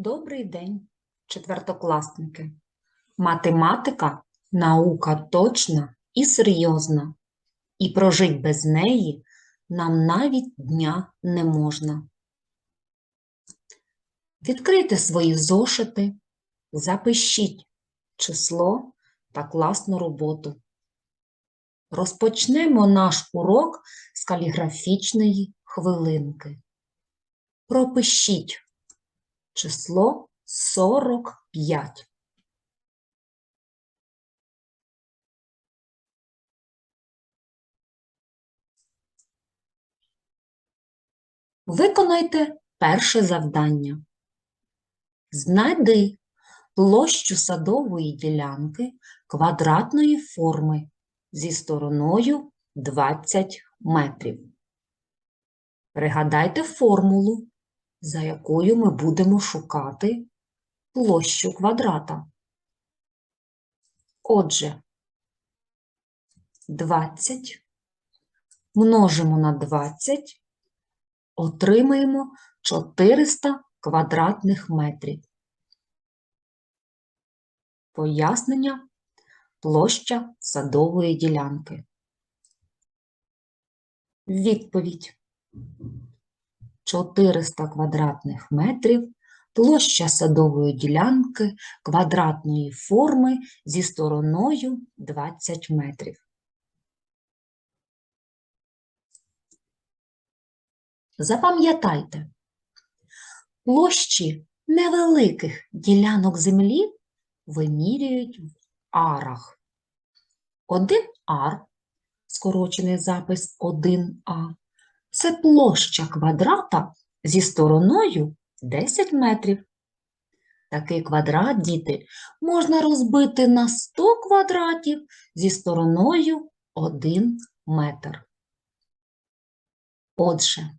Добрий день, четвертокласники. Математика – наука точна і серйозна, і прожить без неї нам навіть дня не можна. Відкрийте свої зошити, запишіть число та класну роботу. Розпочнемо наш урок з каліграфічної хвилинки. Пропишіть число 45. Виконайте перше завдання. Знайди площу садової ділянки квадратної форми зі стороною 20 метрів. Пригадайте формулу, за якою ми будемо шукати площу квадрата. Отже, 20 множимо на 20, отримаємо 400 квадратних метрів. Пояснення площа садової ділянки. Відповідь. 400 квадратних метрів, площа садової ділянки квадратної форми зі стороною 20 метрів. Запам'ятайте, площі невеликих ділянок землі вимірюють в арах. Один ар, скорочений запис 1а, це площа квадрата зі стороною 10 метрів. Такий квадрат, діти, можна розбити на 100 квадратів зі стороною 1 метр. Отже,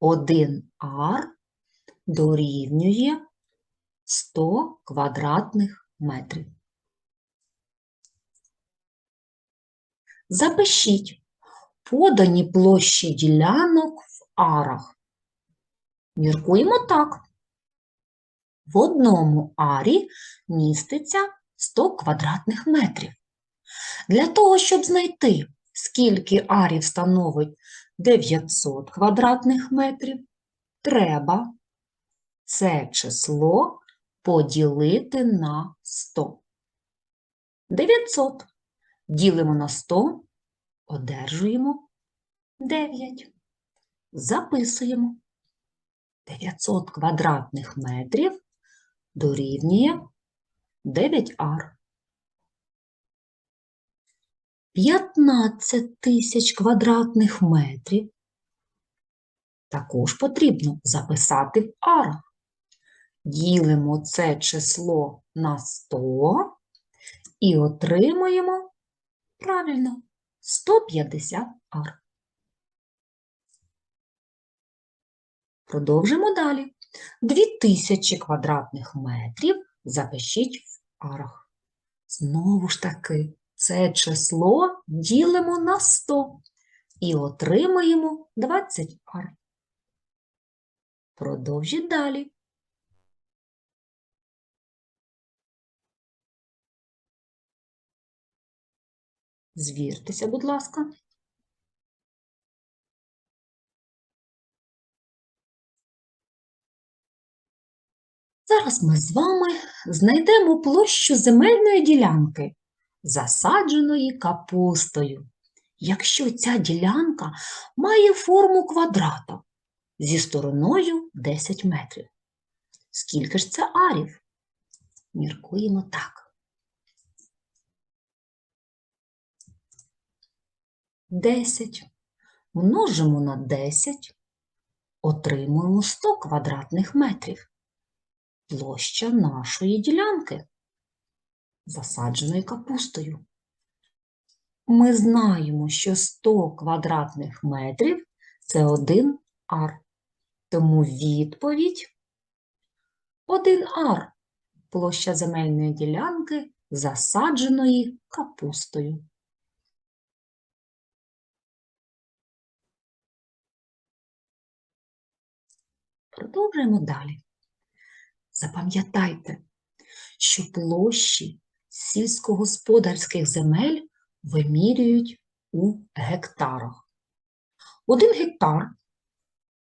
1 ар дорівнює 100 квадратних метрів. Запишіть подані площі ділянок в арах. Міркуємо так. В одному арі міститься 100 квадратних метрів. Для того, щоб знайти, скільки арів становить 900 квадратних метрів, треба це число поділити на 100. 900 ділимо на 100, одержуємо 9. Записуємо. 900 квадратних метрів дорівнює 9 ар. 15 тисяч квадратних метрів також потрібно записати в арах. Ділимо це число на 100 і отримуємо правильно 150 ар. Продовжимо далі. 2000 квадратних метрів запишіть в арах. Знову ж таки, це число ділимо на 100 і отримаємо 20 ар. Продовжіть далі. Звіртеся, будь ласка. Зараз ми з вами знайдемо площу земельної ділянки, засадженої капустою. Якщо ця ділянка має форму квадрата зі стороною 10 метрів. Скільки ж це арів? Міркуємо так. 10 множимо на 10, отримуємо 100 квадратних метрів площа нашої ділянки, засадженої капустою. Ми знаємо, що 100 квадратних метрів – це 1 ар. Тому відповідь 1 ар – площа земельної ділянки, засадженої капустою. Продовжуємо далі. Запам'ятайте, що площі сільськогосподарських земель вимірюють у гектарах. Один гектар,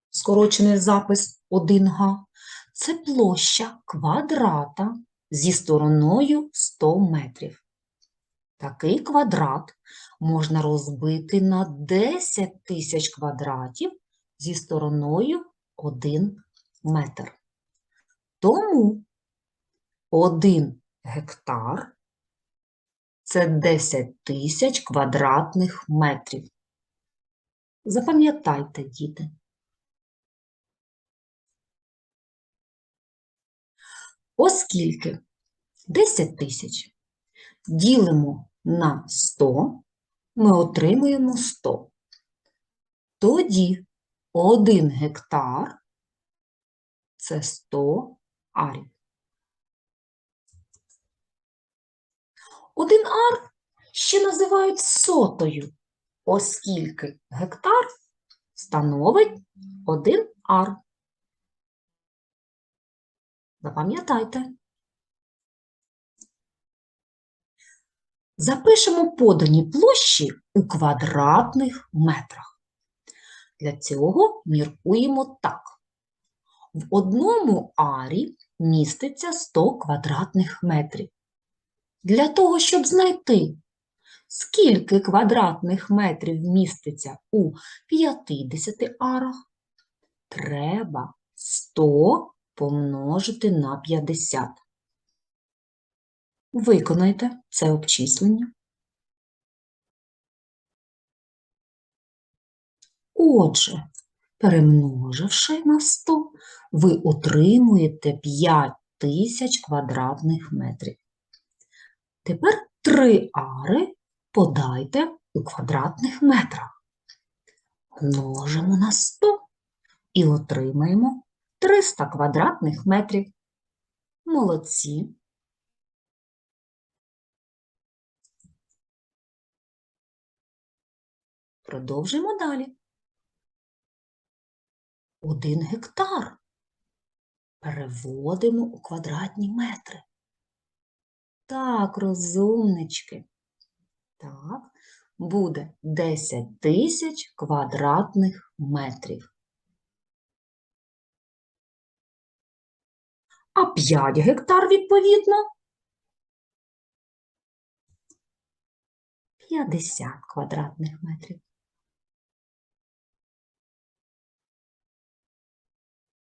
скорочений запис 1 га, це площа квадрата зі стороною 100 метрів. Такий квадрат можна розбити на 10 тисяч квадратів зі стороною 1 метр. Тому 1 гектар це 10 тисяч квадратних метрів. Запам'ятайте, діти. Оскільки 10 тисяч ділимо на 100, ми отримуємо 100. Тоді 1 гектар це 100 арів. Один ар ще називають сотою, оскільки гектар становить один ар. Запам'ятайте. Запишемо подані площі у квадратних метрах. Для цього міркуємо так. В одному арі міститься 100 квадратних метрів. Для того, щоб знайти, скільки квадратних метрів міститься у 50 арах, треба 100 помножити на 50. Виконайте це обчислення. Отже, перемноживши на 100, ви отримуєте 5000 квадратних метрів. Тепер 3 ари подайте у квадратних метрах. Множимо на 100 і отримаємо 300 квадратних метрів. Молодці. Продовжуємо далі. Один гектар переводимо у квадратні метри. Так, розумнички. Так, буде 10 тисяч квадратних метрів. А 5 гектар, відповідно, 50 квадратних метрів.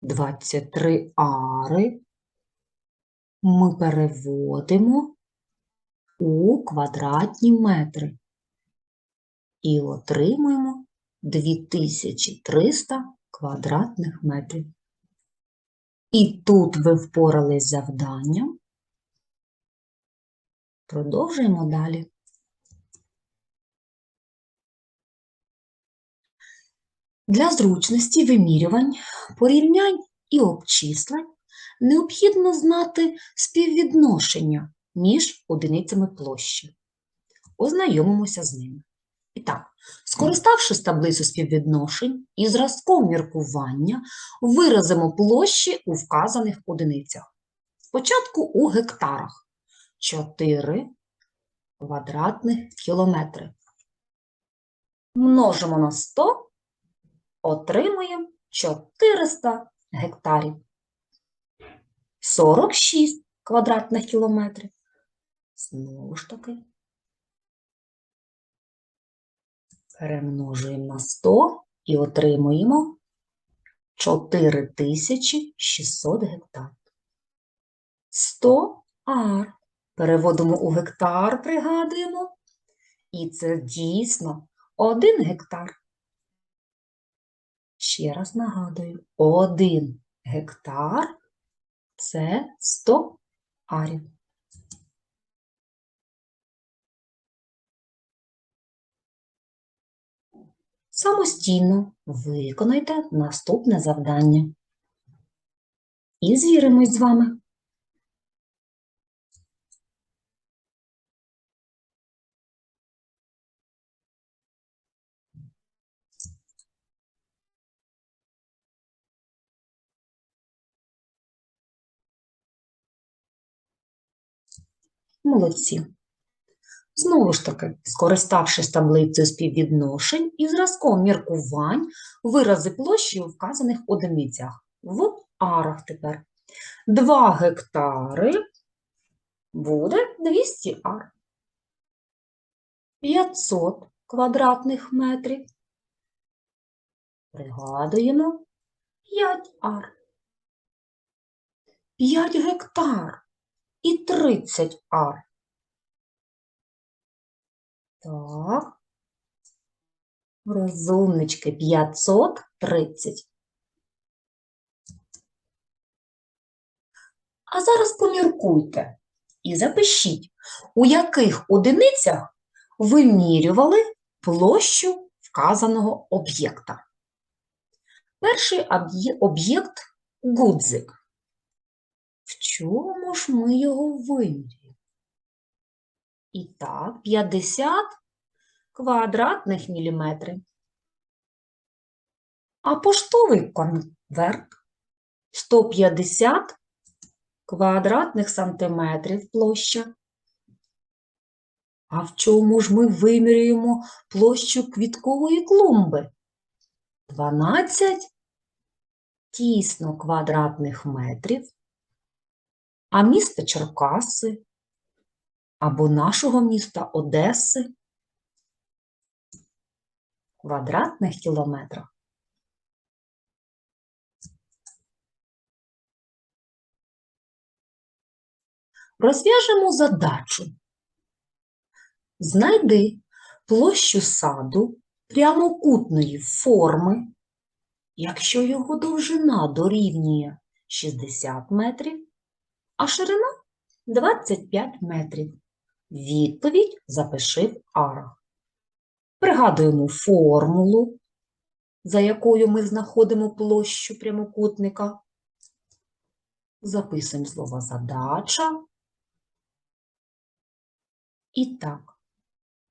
23 ари ми переводимо у квадратні метри і отримуємо 2300 квадратних метрів. І тут ви впорались з завданням. Продовжуємо далі. Для зручності вимірювань, порівнянь і обчислень необхідно знати співвідношення між одиницями площі. Ознайомимося з ними. І так, скориставшись таблицю співвідношень і зразком міркування, виразимо площі у вказаних одиницях. Спочатку у гектарах 4 квадратних кілометри. Множимо на 100, отримуємо 400 гектарів. 46 квадратних кілометрів. Знову ж таки. Перемножуємо на 100 і отримуємо 4600 гектар. 100 ар. Переводимо у гектар, пригадуємо. І це дійсно 1 гектар. Ще раз нагадую, 1 гектар це 100 арів. Самостійно виконайте наступне завдання. І звіримось з вами. Молодці. Знову ж таки, скориставшись таблицею співвідношень і зразком міркувань, вирази площі у вказаних одиницях. В арах тепер. 2 гектари буде 200 ар. 500 квадратних метрів. Пригадуємо 5 ар. 5 гектар і 30 ар. Так. Розумнички 530. А зараз поміркуйте і запишіть, у яких одиницях вимірювали площу вказаного об'єкта. Перший об'єкт гудзик. В чому ж ми його вимірюємо? І так, 50 квадратних міліметрів. А поштовий конверт 150 квадратних сантиметрів площа. А в чому ж ми вимірюємо площу квіткової клумби? 12 тісно квадратних метрів. А місто Черкаси або нашого міста Одеси в квадратних кілометрах. Розв'яжемо задачу. Знайди площу саду прямокутної форми, якщо його довжина дорівнює 60 метрів, а ширина 25 метрів. Відповідь запиши в арах. Пригадуємо формулу, за якою ми знаходимо площу прямокутника. Записуємо слово задача. І так,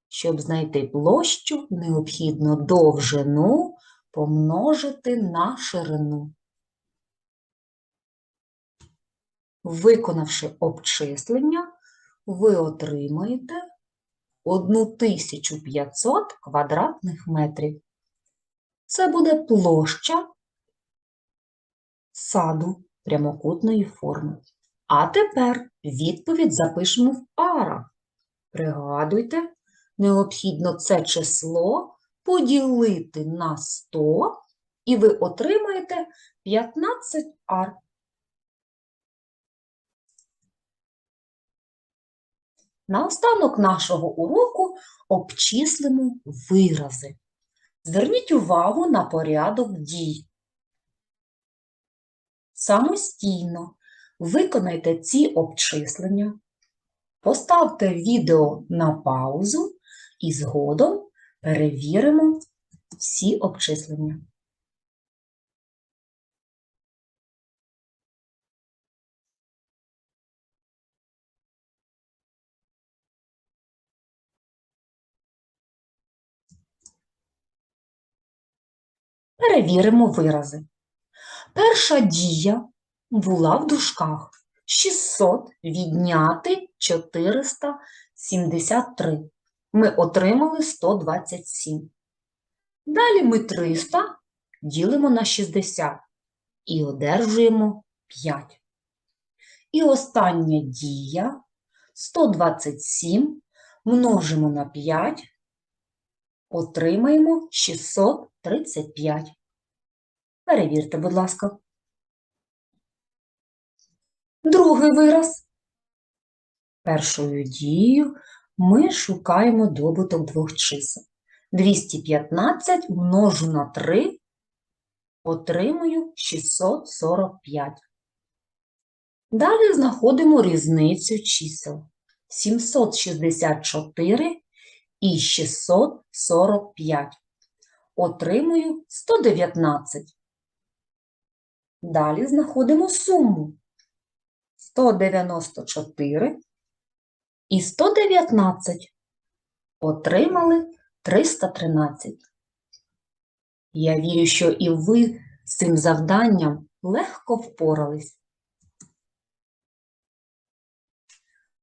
щоб знайти площу, необхідно довжину помножити на ширину. Виконавши обчислення, ви отримаєте 1500 квадратних метрів. Це буде площа саду прямокутної форми. А тепер відповідь запишемо в арах. Пригадуйте, необхідно це число поділити на 100, і ви отримаєте 15 ар. Наостанок нашого уроку обчислимо вирази. Зверніть увагу на порядок дій. Самостійно виконайте ці обчислення, поставте відео на паузу і згодом перевіримо всі обчислення. Перевіримо вирази. Перша дія була в дужках 600 відняти 473. Ми отримали 127. Далі ми 300 ділимо на 60 і одержуємо 5. І остання дія 127 множимо на 5, отримаємо 635. Перевірте, будь ласка. Другий вираз. Першою дією ми шукаємо добуток двох чисел. 215 множу на 3, отримую 645. Далі знаходимо різницю чисел. 764 і 645. Отримую 119. Далі знаходимо суму. 194 і 119. Отримали 313. Я вірю, що і ви з цим завданням легко впорались.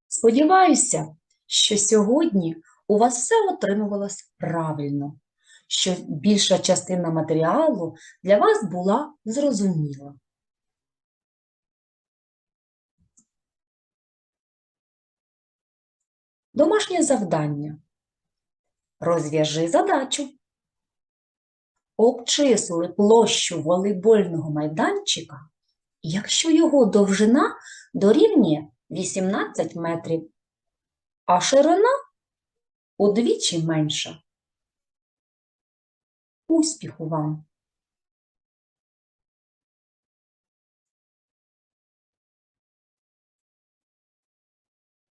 Сподіваюся, що сьогодні у вас все отримувалось правильно, що більша частина матеріалу для вас була зрозуміла. Домашнє завдання. Розв'яжи задачу. Обчисли площу волейбольного майданчика, якщо його довжина дорівнює 18 метрів, а ширина удвічі менша. Успіху вам!